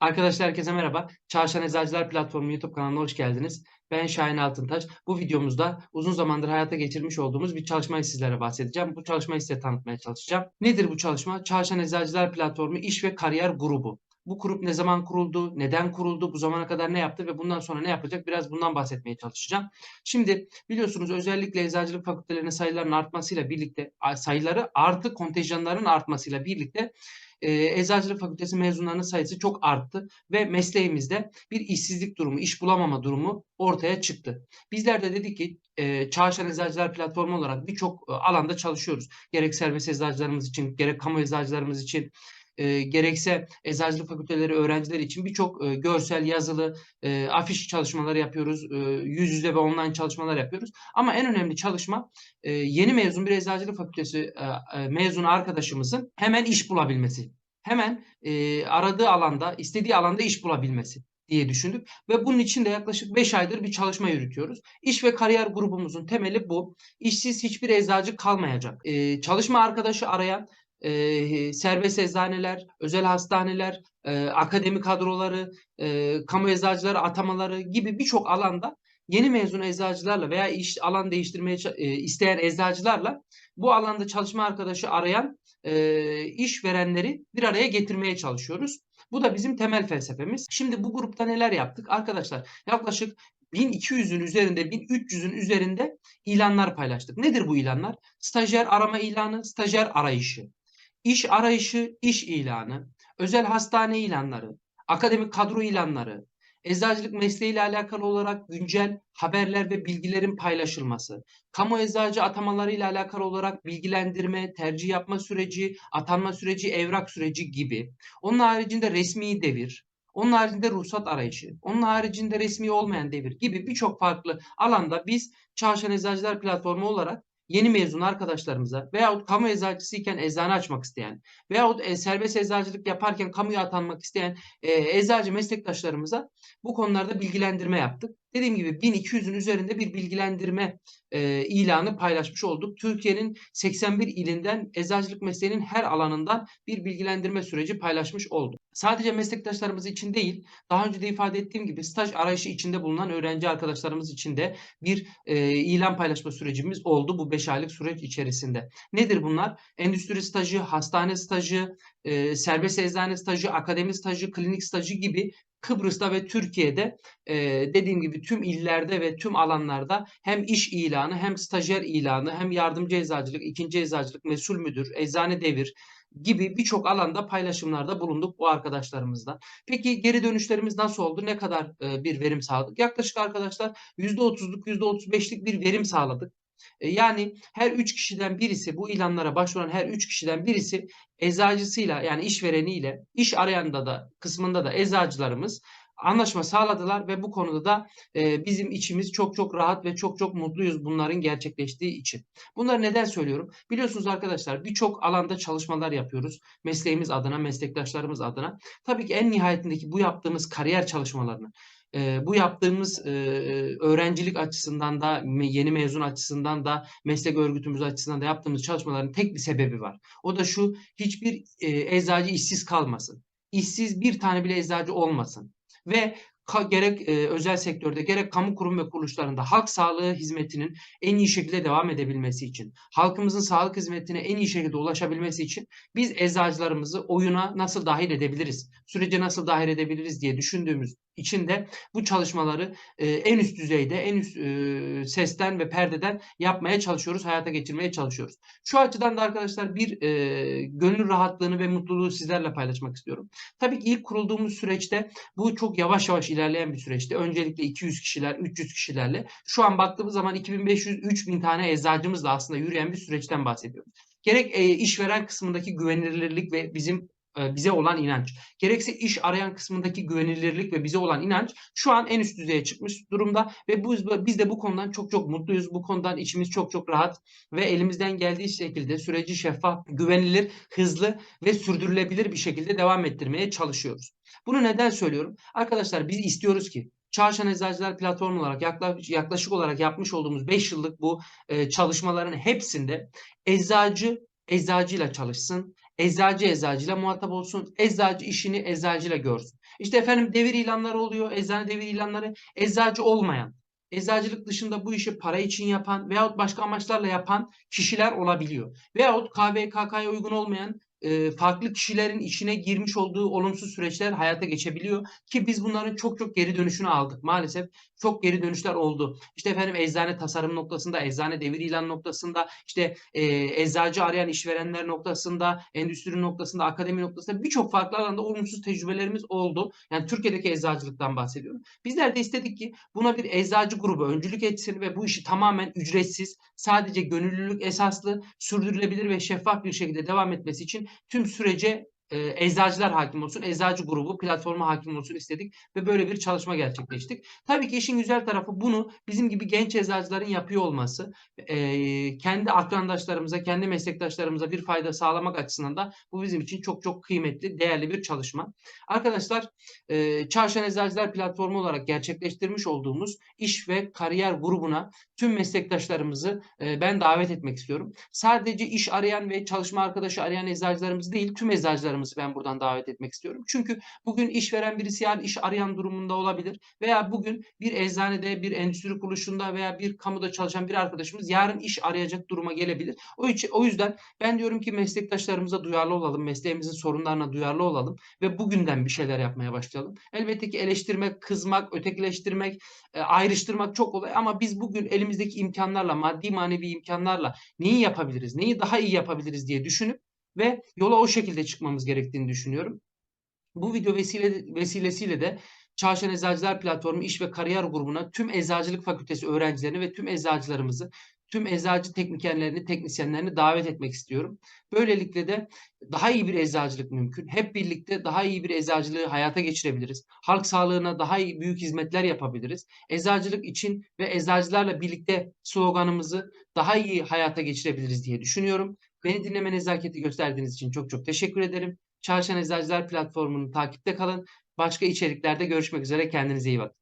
Arkadaşlar herkese merhaba. Çarşan Eczacılar Platformu YouTube kanalına hoş geldiniz. Ben Şahin Altıntaş. Bu videomuzda uzun zamandır hayata geçirmiş olduğumuz bir çalışmayı sizlere bahsedeceğim. Bu çalışmayı size tanıtmaya çalışacağım. Nedir bu çalışma? Çarşan Eczacılar Platformu İş ve Kariyer Grubu. Bu grup ne zaman kuruldu, neden kuruldu, bu zamana kadar ne yaptı ve bundan sonra ne yapacak biraz bundan bahsetmeye çalışacağım. Şimdi biliyorsunuz özellikle eczacılık fakültelerinin sayılarının artmasıyla birlikte sayıları artı kontenjanların artmasıyla birlikte e, Eczacılık Fakültesi mezunlarının sayısı çok arttı ve mesleğimizde bir işsizlik durumu, iş bulamama durumu ortaya çıktı. Bizler de dedik ki e, Çağrışan Eczacılar Platformu olarak birçok e, alanda çalışıyoruz. Gerek serbest eczacılarımız için, gerek kamu eczacılarımız için, e, gerekse eczacılık fakülteleri öğrencileri için birçok e, görsel, yazılı, e, afiş çalışmaları yapıyoruz. E, yüz yüze ve online çalışmalar yapıyoruz. Ama en önemli çalışma e, yeni mezun bir eczacılık fakültesi e, e, mezunu arkadaşımızın hemen iş bulabilmesi. Hemen e, aradığı alanda, istediği alanda iş bulabilmesi diye düşündük ve bunun için de yaklaşık 5 aydır bir çalışma yürütüyoruz. İş ve kariyer grubumuzun temeli bu. İşsiz hiçbir eczacı kalmayacak. Ee, çalışma arkadaşı arayan e, serbest eczaneler, özel hastaneler, e, akademi kadroları, e, kamu eczacıları atamaları gibi birçok alanda yeni mezun eczacılarla veya iş alan değiştirmeye e, isteyen eczacılarla bu alanda çalışma arkadaşı arayan e, işverenleri bir araya getirmeye çalışıyoruz. Bu da bizim temel felsefemiz. Şimdi bu grupta neler yaptık? Arkadaşlar yaklaşık 1200'ün üzerinde 1300'ün üzerinde ilanlar paylaştık. Nedir bu ilanlar? Stajyer arama ilanı, stajyer arayışı, iş arayışı, iş ilanı, özel hastane ilanları, akademik kadro ilanları, eczacılık mesleğiyle alakalı olarak güncel haberler ve bilgilerin paylaşılması, kamu eczacı atamaları ile alakalı olarak bilgilendirme, tercih yapma süreci, atanma süreci, evrak süreci gibi. Onun haricinde resmi devir, onun haricinde ruhsat arayışı, onun haricinde resmi olmayan devir gibi birçok farklı alanda biz Çarşan Eczacılar Platformu olarak yeni mezun arkadaşlarımıza veyahut kamu eczacısıyken eczane açmak isteyen veyahut e, serbest eczacılık yaparken kamuya atanmak isteyen e, eczacı meslektaşlarımıza bu konularda bilgilendirme yaptık. Dediğim gibi 1200'ün üzerinde bir bilgilendirme e, ilanı paylaşmış olduk. Türkiye'nin 81 ilinden eczacılık mesleğinin her alanından bir bilgilendirme süreci paylaşmış olduk. Sadece meslektaşlarımız için değil, daha önce de ifade ettiğim gibi staj arayışı içinde bulunan öğrenci arkadaşlarımız için de bir e, ilan paylaşma sürecimiz oldu bu 5 aylık süreç içerisinde. Nedir bunlar? Endüstri stajı, hastane stajı, e, serbest eczane stajı, akademi stajı, klinik stajı gibi Kıbrıs'ta ve Türkiye'de e, dediğim gibi tüm illerde ve tüm alanlarda hem iş ilanı hem stajyer ilanı hem yardımcı eczacılık, ikinci eczacılık, mesul müdür, eczane devir gibi birçok alanda paylaşımlarda bulunduk bu arkadaşlarımızla. Peki geri dönüşlerimiz nasıl oldu? Ne kadar e, bir verim sağladık? Yaklaşık arkadaşlar %30'luk %35'lik bir verim sağladık. E, yani her 3 kişiden birisi bu ilanlara başvuran her 3 kişiden birisi eczacısıyla yani işvereniyle iş arayanda da kısmında da eczacılarımız anlaşma sağladılar ve bu konuda da e, bizim içimiz çok çok rahat ve çok çok mutluyuz bunların gerçekleştiği için. Bunları neden söylüyorum? Biliyorsunuz arkadaşlar birçok alanda çalışmalar yapıyoruz. Mesleğimiz adına, meslektaşlarımız adına. Tabii ki en nihayetindeki bu yaptığımız kariyer çalışmalarını e, bu yaptığımız e, öğrencilik açısından da yeni mezun açısından da meslek örgütümüz açısından da yaptığımız çalışmaların tek bir sebebi var. O da şu hiçbir e, eczacı işsiz kalmasın. İşsiz bir tane bile eczacı olmasın. Ve gerek e, özel sektörde gerek kamu kurum ve kuruluşlarında halk sağlığı hizmetinin en iyi şekilde devam edebilmesi için, halkımızın sağlık hizmetine en iyi şekilde ulaşabilmesi için biz eczacılarımızı oyuna nasıl dahil edebiliriz, sürece nasıl dahil edebiliriz diye düşündüğümüz için de bu çalışmaları e, en üst düzeyde, en üst e, sesten ve perdeden yapmaya çalışıyoruz, hayata geçirmeye çalışıyoruz. Şu açıdan da arkadaşlar bir e, gönül rahatlığını ve mutluluğu sizlerle paylaşmak istiyorum. Tabii ki ilk kurulduğumuz süreçte bu çok yavaş yavaş ilerleyen bir süreçti. Öncelikle 200 kişiler, 300 kişilerle. Şu an baktığımız zaman 2500-3000 tane eczacımızla aslında yürüyen bir süreçten bahsediyoruz. Gerek e, işveren kısmındaki güvenilirlik ve bizim bize olan inanç. Gerekse iş arayan kısmındaki güvenilirlik ve bize olan inanç şu an en üst düzeye çıkmış durumda ve bu, biz de bu konudan çok çok mutluyuz. Bu konudan içimiz çok çok rahat ve elimizden geldiği şekilde süreci şeffaf, güvenilir, hızlı ve sürdürülebilir bir şekilde devam ettirmeye çalışıyoruz. Bunu neden söylüyorum? Arkadaşlar biz istiyoruz ki Çarşan Eczacılar Platformu olarak yaklaşık, yaklaşık olarak yapmış olduğumuz 5 yıllık bu e, çalışmaların hepsinde eczacı eczacıyla çalışsın, eczacı eczacıyla muhatap olsun, eczacı işini eczacıyla görsün. İşte efendim devir ilanları oluyor. Eczane devir ilanları. Eczacı olmayan, eczacılık dışında bu işi para için yapan veyahut başka amaçlarla yapan kişiler olabiliyor. Veyahut KVKK'ya uygun olmayan farklı kişilerin içine girmiş olduğu olumsuz süreçler hayata geçebiliyor ki biz bunların çok çok geri dönüşünü aldık. Maalesef çok geri dönüşler oldu. İşte efendim eczane tasarım noktasında, eczane devir ilan noktasında, işte e, eczacı arayan işverenler noktasında, endüstri noktasında, akademi noktasında birçok farklı alanda olumsuz tecrübelerimiz oldu. Yani Türkiye'deki eczacılıktan bahsediyorum. Bizler de istedik ki buna bir eczacı grubu öncülük etsin ve bu işi tamamen ücretsiz, sadece gönüllülük esaslı, sürdürülebilir ve şeffaf bir şekilde devam etmesi için tüm sürece e, eczacılar hakim olsun, eczacı grubu platforma hakim olsun istedik ve böyle bir çalışma gerçekleştik. Tabii ki işin güzel tarafı bunu bizim gibi genç eczacıların yapıyor olması, e, kendi akrandaşlarımıza, kendi meslektaşlarımıza bir fayda sağlamak açısından da bu bizim için çok çok kıymetli, değerli bir çalışma. Arkadaşlar, e, Çarşan Eczacılar Platformu olarak gerçekleştirmiş olduğumuz iş ve kariyer grubuna tüm meslektaşlarımızı e, ben davet etmek istiyorum. Sadece iş arayan ve çalışma arkadaşı arayan eczacılarımız değil, tüm eczacılarımızı ben buradan davet etmek istiyorum. Çünkü bugün işveren birisi yarın iş arayan durumunda olabilir veya bugün bir eczanede, bir endüstri kuruluşunda veya bir kamuda çalışan bir arkadaşımız yarın iş arayacak duruma gelebilir. O, için, o yüzden ben diyorum ki meslektaşlarımıza duyarlı olalım, mesleğimizin sorunlarına duyarlı olalım ve bugünden bir şeyler yapmaya başlayalım. Elbette ki eleştirmek, kızmak, ötekileştirmek, e, ayrıştırmak çok kolay ama biz bugün elimizdeki imkanlarla, maddi manevi imkanlarla neyi yapabiliriz, neyi daha iyi yapabiliriz diye düşünüp ve yola o şekilde çıkmamız gerektiğini düşünüyorum. Bu video vesile, vesilesiyle de Çarşan Eczacılar Platformu İş ve Kariyer Grubu'na tüm Eczacılık Fakültesi öğrencilerini ve tüm eczacılarımızı, tüm eczacı teknikerlerini, teknisyenlerini davet etmek istiyorum. Böylelikle de daha iyi bir eczacılık mümkün. Hep birlikte daha iyi bir eczacılığı hayata geçirebiliriz. Halk sağlığına daha iyi büyük hizmetler yapabiliriz. Eczacılık için ve eczacılarla birlikte sloganımızı daha iyi hayata geçirebiliriz diye düşünüyorum. Beni dinleme nezaketi gösterdiğiniz için çok çok teşekkür ederim. Çarşan Eczacılar platformunu takipte kalın. Başka içeriklerde görüşmek üzere. Kendinize iyi bakın.